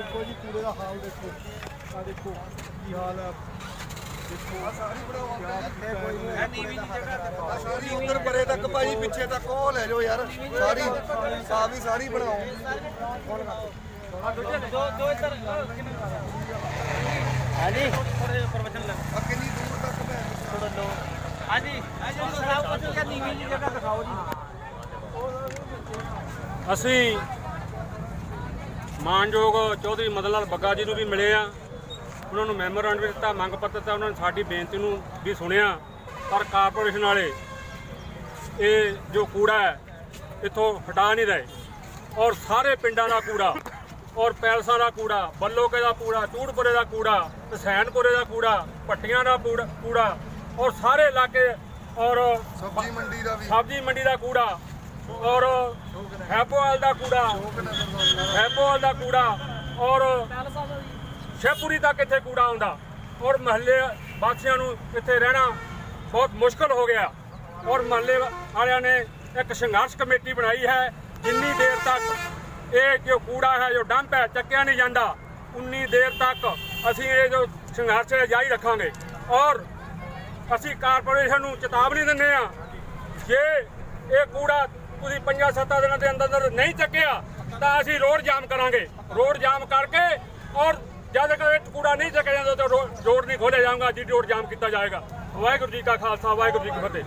ਦੇਖੋ ਜੀ ਕੂੜੇ ਦਾ ਹਾਲ ਦੇਖੋ। ਆ ਦੇਖੋ ਕੀ ਹਾਲ ਹੈ ਦੇਖੋ ਆ ਸਾਰੀ ਇਹ ਨੀਵੀਂ ਦੀ ਜਗ੍ਹਾ ਤੇ ਸਾਰੀ ਉਧਰ ਪਰੇ ਤੱਕ ਭਾਈ ਪਿੱਛੇ ਤੱਕ ਉਹ ਲੈ ਜਾਓ ਯਾਰ। ਸਾਰੀ ਆ ਵੀ ਸਾਰੀ ਬਣਾਓ। ਦੋ ਦੋ ਇੱਧਰ ਹਾਂਜੀ। ਥੋੜੇ ਪ੍ਰਵਚਨ ਲੱਗ ਆ ਕਿੰਨੀ ਦੂਰ ਤੱਕ ਭੈਣ ਥੋੜਾ ਲੋ ਹਾਂਜੀ। ਹਾਂਜੀ ਸਾਹਿਬ ਕੁਝ ਕਿ ਨੀਵੀਂ ਦੀ ਜਗ੍ਹਾ ਦਿਖਾਓ ਜੀ। ਅਸੀਂ ਮਾਨਯੋਗ ਚੌਧਰੀ ਮਦਨ ਲਾਲ ਬੱਗਾ ਜੀ ਨੂੰ ਵੀ ਮਿਲੇ ਆ। ਉਹਨਾਂ ਨੂੰ ਮੈਮੋਰੈਂਡਮ ਦਿੱਤਾ ਮੰਗ ਪੱਤਰ ਦਿੱਤਾ ਉਹਨਾਂ ਨੇ ਸਾਡੀ ਬੇਨਤੀ ਨੂੰ ਵੀ ਸੁਣਿਆ। ਪਰ ਕਾਰਪੋਰੇਸ਼ਨ ਵਾਲੇ ਇਹ ਜੋ ਕੂੜਾ ਹੈ ਇੱਥੋਂ ਹਟਾ ਨਹੀਂ ਰਹੇ। ਔਰ ਸਾਰੇ ਪਿੰਡਾਂ ਦਾ ਕੂੜਾ ਔਰ ਪੈਲਸਾਂ ਦਾ ਕੂੜਾ ਬੱਲੋਕੇ ਦਾ ਕੂੜਾ ਚੂੜਪੁਰੇ ਦਾ ਕੂੜਾ ਹਸੈਨਪੁਰੇ ਦਾ ਕੂੜਾ ਭੱਟੀਆਂ ਦਾ ਕੂੜਾ ਔਰ ਸਾਰੇ ਇਲਾਕੇ ਔਰ ਸਬਜ਼ੀ ਮੰਡੀ ਦਾ ਵੀ। ਸਬਜ਼ੀ ਮੰਡੀ ਦਾ ਕੂੜਾ ਔਰ ਹੈਪੋਵਾਲ ਦਾ ਕੂੜਾ, ਹੈਪੋਵਾਲ ਦਾ ਕੂੜਾ ਔਰ ਸ਼ੇਪੂਰੀ ਤੱਕ ਇੱਥੇ ਕੂੜਾ ਆਉਂਦਾ। ਔਰ ਮਹੱਲੇ ਵਾਸੀਆਂ ਨੂੰ ਇੱਥੇ ਰਹਿਣਾ ਬਹੁਤ ਮੁਸ਼ਕਲ ਹੋ ਗਿਆ। ਔਰ ਮਹੱਲੇ ਵਾਲਿਆਂ ਨੇ ਇੱਕ ਸੰਘਰਸ਼ ਕਮੇਟੀ ਬਣਾਈ ਹੈ, ਜਿੰਨੀ ਦੇਰ ਤੱਕ ਇਹ ਜੋ ਕੂੜਾ ਹੈ, ਜੋ ਡੰਪ ਹੈ, ਚੱਕਿਆ ਨਹੀਂ ਜਾਂਦਾ, ਉਨੀ ਦੇਰ ਤੱਕ ਅਸੀਂ ਇਹ ਜੋ ਸੰਘਰਸ਼ ਹੈ, ਜਾਰੀ ਰੱਖਾਂਗੇ। ਔਰ ਅਸੀਂ ਕਾਰਪੋਰੇਸ਼ਨ ਨੂੰ ਚੇਤਾਵਨੀ ਦਿੰਦੇ ਆ ਜੇ ਇਹ ਕੂੜਾ ਤੁਸੀਂ ਪੰਜਾਂ ਸੱਤਾਂ ਦਿਨਾਂ ਦੇ ਅੰਦਰ ਅੰਦਰ ਨਹੀਂ ਚੱਕਿਆ, ਤਾਂ ਅਸੀਂ ਰੋਡ ਜਾਮ ਕਰਾਂਗੇ। ਰੋਡ ਜਾਮ ਕਰਕੇ ਔਰ ਜਦ ਤੱਕ ਕੂੜਾ ਨਹੀਂ ਚੱਕਿਆ ਜਾਂਦਾ ਤਾਂ ਰੋਡ ਨਹੀਂ ਖੋਲ੍ਹਿਆ ਜਾਊਗਾ ਜੀ ਰੋਡ ਜਾਮ ਕੀਤਾ ਜਾਏਗਾ। ਵਾਹਿਗੁਰੂ ਜੀ ਕਾ ਖਾਲਸਾ, ਵਾਹਿਗੁਰੂ ਜੀ ਕੀ ਫਤਿਹ।